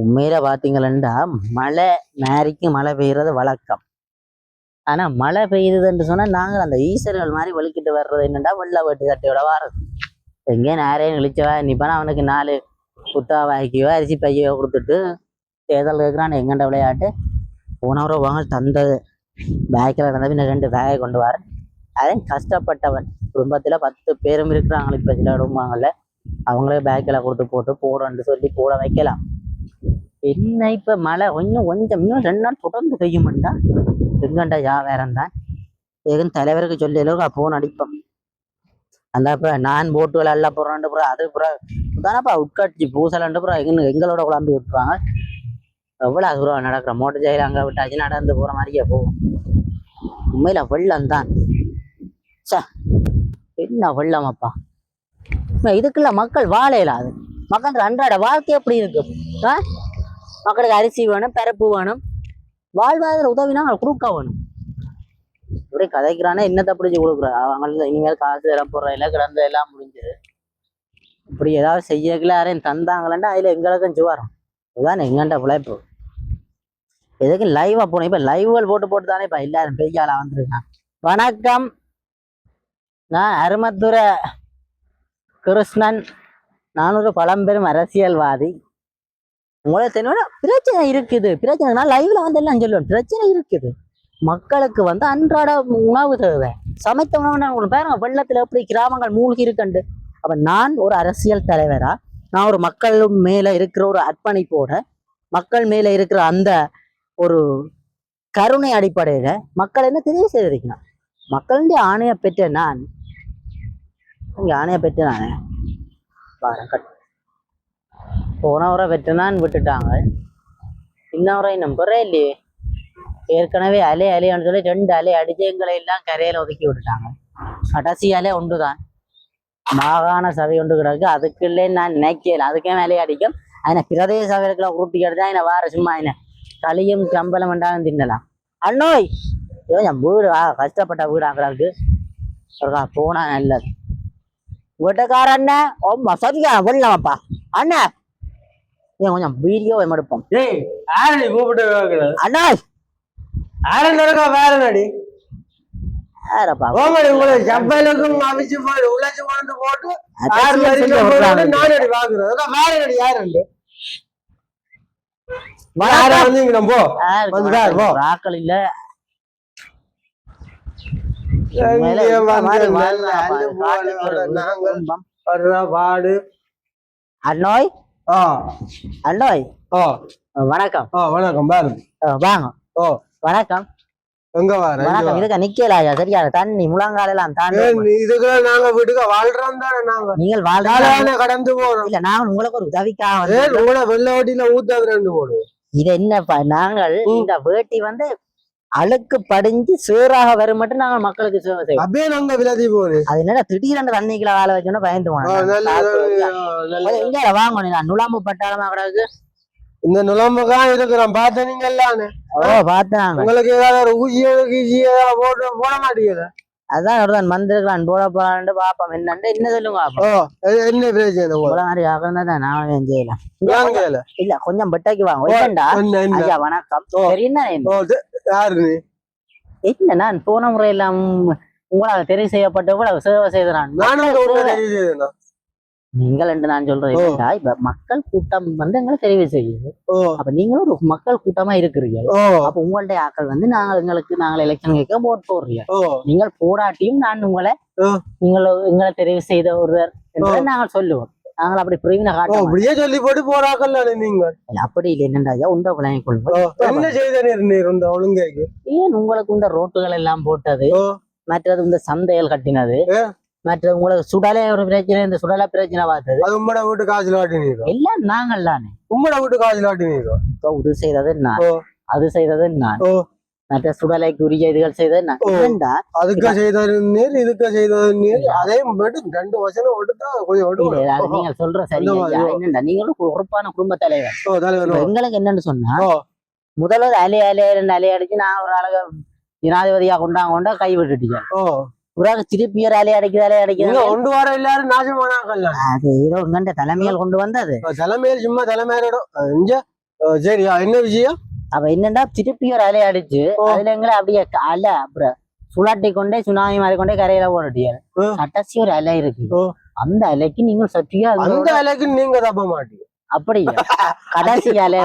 உண்மையில பாத்தீங்களா மழை மேரிக்கு மழை பெய்யறது வழக்கம். ஆனா மழை பெய்யுதுன்னு சொன்னா நாங்கள் அந்த ஈஸ்வரர்கள் மாதிரி வலிக்கிட்டு வர்றது என்னடா வெள்ளை வெட்டு தட்டையோட வாரது. எங்கே நேரையும் நிழிச்சவா நிப்பானா அவனுக்கு நாலு குத்தா வாய்க்கையோ அரிசி பையோ கொடுத்துட்டு தேர்தல் கேட்குறான் எங்கண்ட விளையாட்டு? போனவரோ வாங்க தந்தது. பேக்கில் நடந்த பின்ன ரெண்டு பேகை கொண்டு வரேன் அதன் கஷ்டப்பட்டவன். குடும்பத்தில் பத்து பேரும் இருக்கிறாங்க இப்போ சில குடும்பங்களில் அவங்களே பேக்கில் கொடுத்து போட்டு போடுன்னு சொல்லி போட வைக்கலாம். என்ன இப்போ மழை? கொஞ்சம் கொஞ்சம் இன்னும் ரெண்டு நாள் தொடர்ந்து பெய்யுமெண்டா எங்கண்டா யா வேறம் தான் எதுவும் தலைவருக்கு சொல்லி அளவுக்கு ஃபோன் அடிப்போம். அந்த இப்போ நான் போட்டுகள் எல்லாம் போடுறான்ட்டு அப்புறம் அது அப்புறம் தானப்பா உட்காட்சி பூசலாண்டு அப்புறம் எங்க எங்களோட குழம்பு விட்டுருவாங்க. எவ்வளோ தூரம் நடக்கிற? மோட்டர் ஜெயில் அங்கே விட்டாச்சு நடந்து போகிற மாதிரியே போகும். உண்மையில் வெள்ளம் தான். சா என்ன வெள்ளம் அப்பா. இதுக்குள்ள மக்கள் வாழையில அது. மக்கள் அன்றாட வாழ்க்கை எப்படி இருக்கு? ஆ? மக்களுக்கு அரிசி வேணும் பிறப்பு வேணும். வாழ்வாதார உதவினா அவங்க கொடுக்க வேணும். இப்படி கதைக்கிறானே என்னத்தை பிடிச்சி கொடுக்குறா. அவங்களுக்கு இனிமேல் காசு எல்லாம் போடுற இல்லை கிடந்த எல்லாம் முடிஞ்சது இப்படி ஏதாவது செய்யக்கல யாரையும் தந்தாங்களேன்னா அதில் எங்களுக்கும் சுவாரம். இதுதான் எங்கள்கிட்ட உழைப்பு. எதுக்கு லைவாக போகணும் இப்ப லைவ்கள் போட்டு போட்டு தானே இப்ப எல்லாரும் பெரிய ஆளாக வந்திருக்கான் வணக்கம். நான் அருமத்துரை கிருஷ்ணன். நான் ஒரு பழம்பெரும் அரசியல்வாதி. உங்களுக்கு தெரியும் பிரச்சனை இருக்குது பிரச்சனைனா லைவ்ல வந்து எல்லாம் சொல்லுவேன். பிரச்சனை இருக்குது. மக்களுக்கு வந்து அன்றாட உணவு தேவை. சமைத்த உணவு உங்களுக்கு பாருங்க வெள்ளத்துல எப்படி கிராமங்கள் மூழ்கி இருக்குண்டு. அப்ப நான் ஒரு அரசியல் தலைவரா நான் ஒரு மக்கள் மேல இருக்கிற ஒரு அர்ப்பணிப்போட மக்கள் மேல இருக்கிற அந்த ஒரு கருணை அடிப்படையில மக்கள் என்ன தெரிவு செய்திருக்கணும் மக்களுடைய ஆணையை பெற்ற நான் இங்க ஆணையை பெற்ற நானே? பாருங்க போன உரை பெற்ற விட்டுட்டாங்க. இந்த உரை நம்புறே இல்லையே ஏற்கனவே அலை அலையான்னு சொல்லி ரெண்டு அலை அடிச்சு எங்களை எல்லாம் கரையில ஒதுக்கி விட்டுட்டாங்க. கடைசி அலை ஒன்றுதான். மாகாண சபை ஒன்று கிடக்கு. அதுக்குள்ளே நான் நினைக்கல. அதுக்கே மேலே அடிக்கும். அதனை பிரதேச சபைகளுக்குள்ள உருட்டி எடுத்தா என்ன வார சும்மா என்ன களியும் கம்பளம் வேண்டாம் தின்னலாம். அண்ணோய்! ஐயோ என் வீடு ஆ, கஷ்டப்பட்ட வீடு ஆகிறாருக்கு ஒருக்கா போனா நல்லது. வீட்டுக்கார அண்ணன் ஓம்மா சரியா வெள்ளமாப்பா அண்ணா ஏன் கொஞ்சம் வீடியோ எடுப்போம். ஏய் கூப்பிட்டு நடக்கா வேற நடி செப்பலுக்கும் அவிச்சு போய் உழைச்சு கொண்டு போட்டு ஆறு பாக்குறது அதான் வேற நடி யாரா. வர்ற பாடு அண்ணோய் ஆ. அண்ணோய் ஓ வணக்கம். வணக்கம் வாங்க. ஓ. வணக்கம். எங்க வர? வணக்கம். இதுக்கு நிக்கலாயா சரியா? தண்ணி முழங்கால எல்லாம் தாண்டி இதுக்கெல்லாம் நாங்க வீட்டுக்கு வாழ்றோம் தானே நாங்க. நீங்கள் வாழ்றீங்க கடந்து போறோம். இல்ல நாங்கள் உங்களுக்கு ஒரு உதவிக்காக உங்களை வெள்ள ஓட்டில ஊத்தாது ரெண்டு போடுவோம். இது என்னப்பா நாங்கள். இந்த வேட்டி வந்து அழுக்கு படிஞ்சு சேராக வரும் மட்டும் நாங்கள் மக்களுக்கு சேவை செய்வோம். அப்படியே நாங்க விலதி போகுது. அது என்னடா திடீரென்று தண்ணிக்குள்ள வேலை வச்சோன்னா பயந்து நல்ல எங்க வாங்கணும்? நான் நுழாம்பு பட்டாளமா கிடக்கு. இந்த நுழம்புதான் இருக்கிறோம் பார்த்த நீங்க எல்லாம் ஓ பார்த்தாங்க உங்களுக்கு ஏதாவது ஒரு ஊசி கீசி ஏதாவது போட போட மாட்டீங்க அதான் ஒருதான் வந்திருக்கிறான் போட போறான்னு பாப்போம். என்னண்டு என்ன சொல்லுங்க ஓ என்ன பிரச்சனை? இவ்வளவு மாதிரி ஆகிறதா தான் நான் செய்யலாம்? இல்ல கொஞ்சம் பெட்டைக்கு வாங்க. வணக்கம். ஓ. யாரு என்ன நான் போன முறை எல்லாம் உங்களால் தெரிவு செய்யப்பட்ட சேவை ஊர்ல தெரியுது நீங்கள் என்று நான் சொல்றேன் இப்ப மக்கள் கூட்டம் வந்து எங்களை தெரிவு செய்யுது. அப்ப நீங்களும் ஒரு மக்கள் கூட்டமா இருக்கிறீங்க அப்ப உங்களுடைய ஆக்கள் வந்து நாங்கள் எங்களுக்கு நாங்கள் எலெக்ஷன் கேட்க ஓட் போடுறீங்க நீங்கள் போராட்டியும் நான் உங்களை. நீங்கள் எங்களை தெரிவு செய்த ஒருவர் என்பதை நாங்கள் சொல்லுவோம். நாங்கள் அப்படி பிரிவினை ஓ காட்ட மாட்டோம். அப்படியே சொல்லி போட்டு போறாக்கல்ல நீங்க இல்ல, அப்படி இல்லை என்னண்டா ஐயா உண்ட கொள்வோம் என்ன செய்த நீர் நீர் இந்த ஒழுங்கைக்கு? ஏன் உங்களுக்கு இந்த ரோட்டுகள் எல்லாம் போட்டது? மற்றது இந்த சந்தைகள் கட்டினது. மற்றது உங்களுக்கு சுடலை ஒரு பிரச்சனை இந்த சுடலை பிரச்சனை பார்த்தது. அது உம்மட வீட்டு காசுல வாட்டி நீரோ எல்லாம் நாங்கள் தானே உம்மட வீட்டு காசுல வாட்டி நீரோ இப்போ இது செய்தது நான். அது செய்தது நான். மற்ற சுடலைக்கு உரிய இதுகள் செய்தது? அதுக்கு செய்தது நீர் இதுக்கு செய்தது நீர் அதே மட்டும் ரெண்டு வசனம் விட்டுட்டா கொஞ்சம் நீங்க சொல்ற சரி. என்னண்டா நீங்களும் உறுப்பான குடும்ப தலைவர் எங்களுக்கு என்னன்னு சொன்னா. முதல்ல அலை அலை ரெண்டு அலை அடிச்சு நான் ஒரு அழக ஜனாதிபதியா கொண்டாங்க கொண்டா கை விட்டுட்டீங்க பிறகு திருப்பி ஒரு அலை அடிக்குது அலை அடிக்குது ஒன்று வாரம் எல்லாரும் நாசமானாக்கல்ல அது ஏதோ உங்கண்ட தலைமையில் கொண்டு வந்தது தலைமையில் சும்மா அஹ் சரியா என்ன விஷயம் அப்ப என்னன்னா திருப்பி ஒரு அலை அடிச்சு. அதுல எங்களை அப்படியே அலை அப்புறம் சுழாட்டி கொண்டே சுனாமி மாதிரி கொண்டே கரையில போட்டுட்டியாரு ஓ. கடைசி ஒரு அலை இருக்கு. அந்த அலைக்கு நீங்க சத்தியா அந்த அலைக்கு நீங்க தப்ப மாட்டீங்க. அப்படியா? கடைசி அலை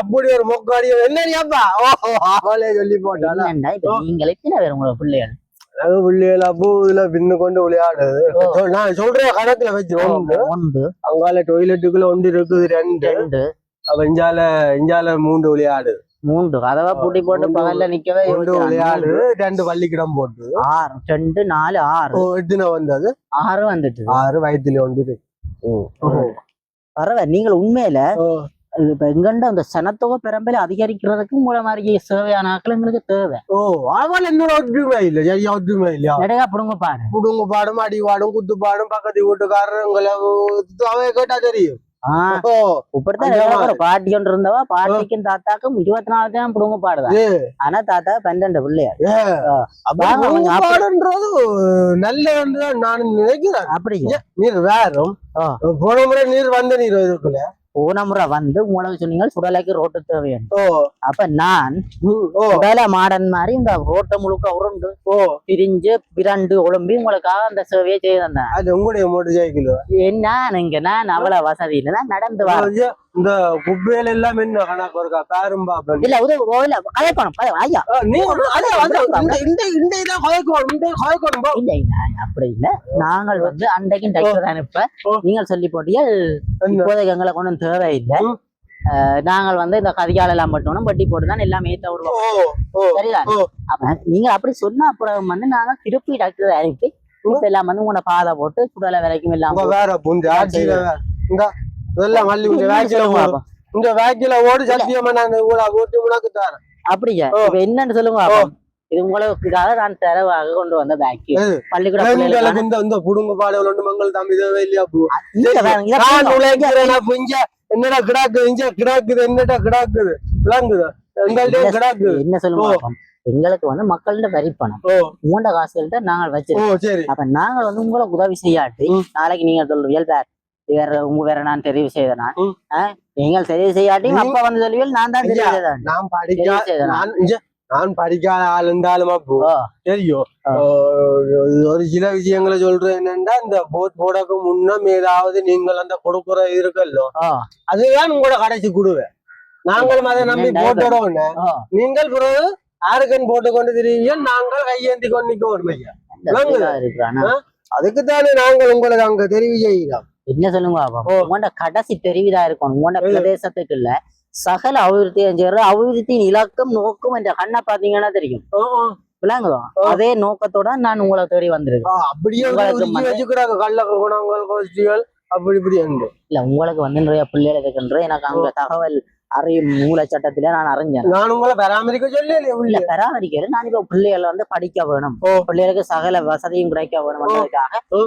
அப்படி ஒரு மொக்க அடி. என்ன அப்பா? ஓ அவளே சொல்லி என்னண்டா இப்ப நீங்களே பேர் உங்களோட பிள்ளைகள்? அது பிள்ளைகள் அப்போ இதுல பின்னு கொண்டு விளையாடுது நான் சொல்றேன் கணக்குல வச்சு ஒன்று. அங்கால டொய்லெட்டுக்குள்ள ஒன்று இருக்குது ரெண்டு. ரெண்டு. அப்ப இஞ்சால இஞ்சால மூன்று விளையாடு. மூன்று. கதவை பூட்டி போட்டு. பகல்ல நிக்கவே ஒன்று விளையாடு ரெண்டு பள்ளிக்கிடம் போட்டு. ஆறு. ரெண்டு நாலு ஆறு. எத்தனை வந்தது? ஆறு வந்துட்டு. ஆறு ஒன்று இருக்கு. பரவாயில்ல. நீங்கள் உண்மையில இப்ப எங்கண்ட அந்த சனத்தொகை பெரம்பலை அதிகரிக்கிறதுக்கு மூல மாதிரி சேவையான ஆட்கள் எங்களுக்கு தேவை. ஓ அவள் என்னோட ஒற்றுமை இல்ல? சரியா ஒற்றுமை இல்லையா? நெடுகா புடுங்க பாரு. குடுங்க பாடும் அடி பாடும் குத்து பாடும் பக்கத்து வீட்டுக்காரங்களை அவைய கேட்டா தெரியும். இப்படித்தான் பாட்டி ஒன்று இருந்தவா பாட்டிக்கும் தாத்தாக்கும் இருபத்தி நாலு தான் புடுங்க பாடுதா ஆனா தாத்தா பன்னெண்டு பிள்ளையா? அப்படி அப்படி- பாடுன்றது தான் நான் நினைக்கிறேன். அப்படிங்க நீர் வேறும். போன முறை நீர் வந்த நீர் இதுக்குள்ள போன முறை வந்து உங்களுக்கு சொன்னீங்க சுடலைக்கு ரோட்டு தேவையான. அப்ப நான் சுடலை மாடன் மாதிரி இந்த ரோட்டை முழுக்க உருண்டு ஓ. பிரிஞ்சு பிறண்டு ஒழும்பி உங்களுக்காக அந்த சேவையை செய்து தந்தேன். அது உங்களுடைய மோட்டர் சைக்கிள் என்ன இங்க நான் அவ்வளவு வசதி இல்லை நான் நடந்து வரேன் இந்த குப்பையில எல்லாம் என்ன கணக்கு இருக்கா? பேரும் பாப்பேன். இல்ல உதவி இல்ல கதைக்கணும் கதை ஐயா. நீ இந்த இந்த இந்த இதான் கதைக்கணும் இந்த கதைக்கணும். இல்ல இல்ல அப்படி இல்ல. நாங்கள் வந்து அன்றைக்கும் டைக்டர் அனுப்ப. நீங்கள் சொல்லி போட்டியா என்ன? இப்போதைக்கு எங்களை கொண்டு தேவையில்லை. நாங்கள் வந்து இந்த கதிகால எல்லாம் மட்டும் வட்டி போட்டு தான் எல்லாம் ஏத்த விடுவோம். ஓ ஓ. சரிதா ஓ. அப்ப நீங்க அப்படி சொன்ன அப்புறம் வந்து நாங்க திருப்பி டாக்டர் அனுப்பி எல்லாம் வந்து உங்களோட பாதை போட்டு சுடலை வரைக்கும் எல்லாம் வேற இதெல்லாம் மல்லி இந்த போட்டு வேக்கில ஓடு. வேக்கில சத்தியமா நான் இவ்வளவு ஊட்டி உனக்கு தரேன். அப்படியா. இப்ப என்னன்னு சொல்லுங்க. இது உங்களுக்காக நான் தரவாக கொண்டு வந்த பிள்ளைகளுக்கான- இந்த இந்த புடுங்க பாடுகள் ஒன்று மங்கள் தம்பி இல்லையா இதை இங்க என்னடா கிடாக்குது இங்க கிடாக்குது என்னடா கிடாக்குது? விளங்குது? எங்கள்ட்ட கிடாக்குது. என்ன சொல்லுங்க. எங்களுக்கு வந்து மக்கள்கிட்ட வரி பணம் உங்களோட காசுகள்ட்ட நாங்கள் வச்சிருக்கோம். சரி. அப்ப நாங்கள் வந்து உங்களுக்கு உதவி செய்யாட்டி. நாளைக்கு நீங்க சொல்லுவீர்கள் வேற வேற உங்க வேற நான் தெரிவு செய்த நான் ம். ஆ? நீங்கள் தெரிவு செய்யாட்டி அப்பா வந்து சொல்லுவீர்கள் நான் தான் தெரிவு செய்தேன். நான் படிக்க செய்தேன்? நான் படிக்காத ஆள் இருந்தாலும் அப்போ. தெரியும். ஒரு சில விஷயங்களை சொல்றேன் என்னன்னா இந்த போட் போடக்கு முன்னம் ஏதாவது நீங்கள் அந்த கொடுக்குற இருக்கல்லோ அதுதான் உங்களோட கடைசி குடுவேன் நாங்களும் அதை நம்பி ஓ நீங்கள் பிறகு ஆறுக்கன் போட்டு கொண்டு திரிவீங்க நாங்கள் கையேந்தி கொண்டு இருக்கிறானா? ஆ? அதுக்குத்தானே நாங்கள் உங்களுக்கு அங்க தெரிவு செய்கிறோம். என்ன சொல்லுங்க. ஓ. உங்களோட கடைசி தெரிவிதா இருக்கணும் உங்களோட. பிரதேசத்துக்கு இல்ல சகல அபிவிருத்தியும் செய்யற அபிவிருத்தியின் இலக்கம் நோக்கம் என்ற கண்ணை பாத்தீங்கன்னா தெரியும். விளங்குதோ. அதே நோக்கத்தோட நான் உங்களை தேடி வந்திருக்கேன் அப்படியே அப்படி இப்படி இல்ல உங்களுக்கு வந்து நிறைய பிள்ளைகள் இருக்குன்ற எனக்கு அங்க தகவல் அறியும் மூல சட்டத்தில நான் அறிஞ்சேன் நான் உங்களை பராமரிக்க சொல்லி இல்ல பராமரிக்கிறது நான் இப்ப பிள்ளைகளை வந்து படிக்க வேணும். பிள்ளைகளுக்கு சகல வசதியும் கிடைக்க ஓ.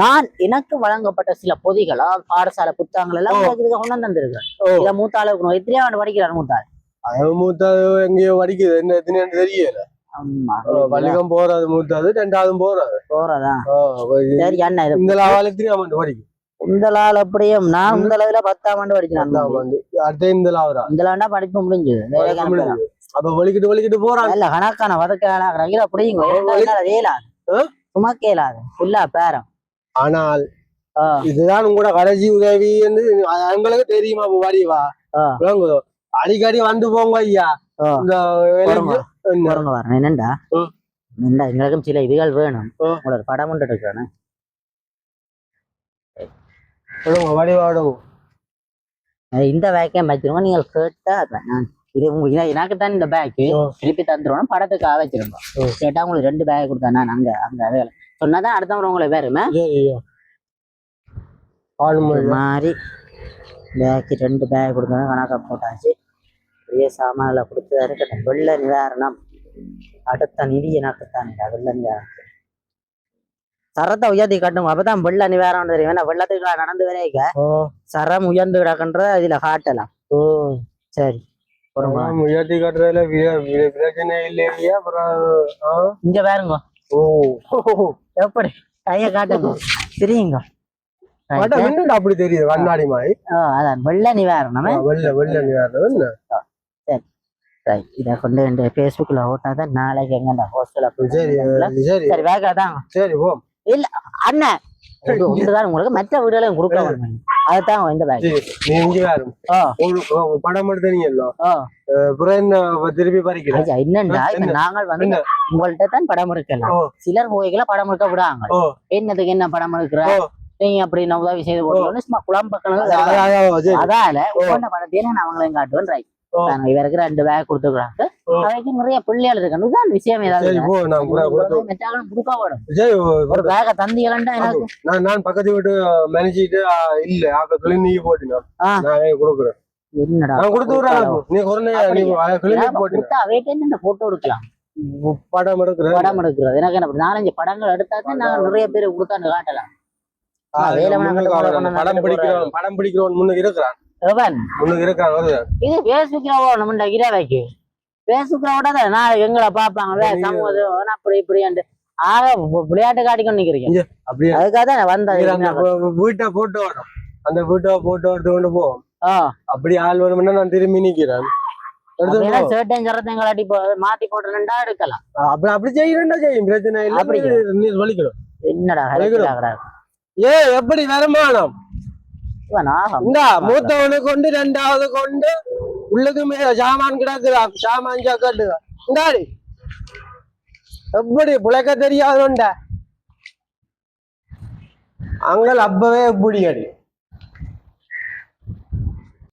நான் எனக்கு வழங்கப்பட்ட சில பொதிகள் பாடசாலை புத்தகங்கள் எல்லாம் கொண்டு வந்திருக்கேன். இதை மூத்தாளுக்கு எத்தனையோ ஆண்டு படிக்கிறார் மூத்தாள். அது மூத்தது எங்கேயோ வடிக்குது என்ன தெரியல. பள்ளிக்கம் போறது மூத்தது ரெண்டாவது போறது. போறதா? சரி அண்ணா இது இந்த லாவாலத்திலேயே அவன் படிக்கும். உந்தலால் அப்படியே நான் உந்தளவுல பத்தாம் ஆண்டு படிக்கிறேன். அடுத்த இந்த லாவரா இந்த ஆண்டா படிப்பு முடிஞ்சது. அப்ப வலிக்கிட்டு வலிக்கிட்டு போறான். இல்ல கணக்கான வதக்கான இதை அப்படிங்க வேலாது. கேளாது. ஃபுல்லா பேரம். ஆனால். இதுதான் உங்களோட கடைசி உதவி என்று உங்களுக்கு தெரியுமா வடிவா. விளங்குதோ அடிக்கடி வந்து போங்க ஐயா. என்னண்டா? ம். என்னடா எங்களுக்கும் சில இதுகள் வேணும். உங்களோட படம் ஒன்று எடுக்கிறேன் வடிவா விடுங்க. இந்த பேக்கே வச்சிருவோம் நீங்கள் கேட்டா நான் இது உங்களுக்கு எனக்கு தான் இந்த பேக்கு ஆ. திருப்பி தந்துருவோம் படத்துக்காக வச்சிருப்போம். கேட்டா உங்களுக்கு ரெண்டு பேக் கொடுத்தா நான் அங்க வேலை. சொன்னாதான் அடுத்தவங்க உங்களை வேறுமே மாதிரி பேக்கு ரெண்டு பேக் கொடுத்தா கணக்கா போட்டாச்சு. பெரிய சாமான்ல கொடுத்து இருக்கட்டும் வெள்ள நிவாரணம். அடுத்த நிதி எனக்கு தான். வெள்ள நிவாரணம் சரத்தை உயர்த்தி கட்டும். அப்பதான் வெள்ள நிவாரணம் தெரியும். ஏன்னா வெள்ளத்துக்கு நடந்து வரைக்க. சரம் உயர்ந்து கிடக்குன்ற இதுல காட்டலாம். சரி. முயற்சி கட்டுறதுல பிரச்சனை இல்லையா? இங்க பாருங்க. ஓ. எப்படி? கைய காட்டுங்க. தெரியுங்க. அப்படி தெரியுது கண்ணாடி மாதிரி. அதான். வெள்ள நிவாரணம் வெள்ளை வெள்ளை நிவாரணம் என்ன ரைட் இதை கொண்டு ஃபேஸ்புக்கில் ஓட்டாதான் நாளைக்கு எங்கடா ஹோஸ்டலில் சரி சரி. சரி வேக தான் சரி போ அண்ணன் ஒன்றுதான் உங்களுக்கு. மற்ற வீடுகளையும் கொடுக்க வேணும். அதுதான் இந்த பேக் சரி நீ இங்க யாரு ஓ உங்களுக்கு ஒரு படம் என்ன திருப்பி பறிக்கிறேன் ஐயா, என்னண்டா? இப்ப என்ன? நாங்கள் வந்து என்ன? உங்கள்ட்ட தான் படம் எடுக்கலாம். சிலர் மூவிகளை படம் எடுக்க விடாங்க. என்னதுக்கு என்ன படம் எடுக்கிற. நீங்க அப்படி நான் உதவி செய்து போட்டு சும்மா அதான், சரி அதால உங்களோட படத்தையே நான் அவங்களையும் காட்டுவேன் ரைட். நாங்க இவருக்கு ரெண்டு பேக் கொடுத்துக்கிறாங்க ஓ. அவைக்கு நிறைய பிள்ளைகள் இருக்கணும் இதுதான் விஷயம் ஏதாவது நான் ஒரு பேக எனக்கு நான் நான் பக்கத்து வீட்டு மேனேஜிட்டு இல்ல ஆக்க கிளினிக்கு போட்டினா ஆ. நான் கொடுக்குறேன். என்னடா நான் நீ கிளினிக் போட்டினா இந்த போட்டோ எடுக்கலாம். படம் எடுக்கிறேன் படம் எடுக்கிறது. எனக்கு என்ன நாலஞ்சு படங்கள் எடுத்தா தான் நாங்க நிறைய பேர் கொடுத்தாண்டு காட்டலாம். படம் வந்து பிடிக்கிறவன் படம் பிடிக்கிறவன் முன்னுக்கு இருக்கிறான். வருது? இது பேஸ்புக்ல நம்ம இரவைக்கு பேஸ்புக்ல விடாத நான் எங்களை பாப்பாங்க சமூகம் அப்படி இப்படி ஆக விளையாட்டு காட்டிக்கொண்டு நிக்கிறீங்க. அப்படியே. அதுக்காக தான் வந்தேன். வீட்டை போட்டு வரும் அந்த வீட்டை போட்டு எடுத்து கொண்டு போ. ஓ அப்படி ஆள் வேணும்னா நான் திரும்பி நிக்கிறேன். சேட்டையும் சரத்தையும் கலாட்டி மாத்தி போட்டுருந்தா எடுக்கலாம். அப்படி அப்படி செய்யறா செய்யும் பிரச்சனை இல்லை. அப்படி நீ- நீ சொல்லிக்கணும் என்னடா ஏ எப்படி வருமானம்? மூத்தவனை கொண்டு ரெண்டாவது கொண்டு உள்ளது மேல சாமான் கிடக்குதா? சாமான் சாக்காட்டு இந்தாடி எப்படி? புழைக்க தெரியாதுண்ட. அங்கள் அப்பவே எப்படி அடி?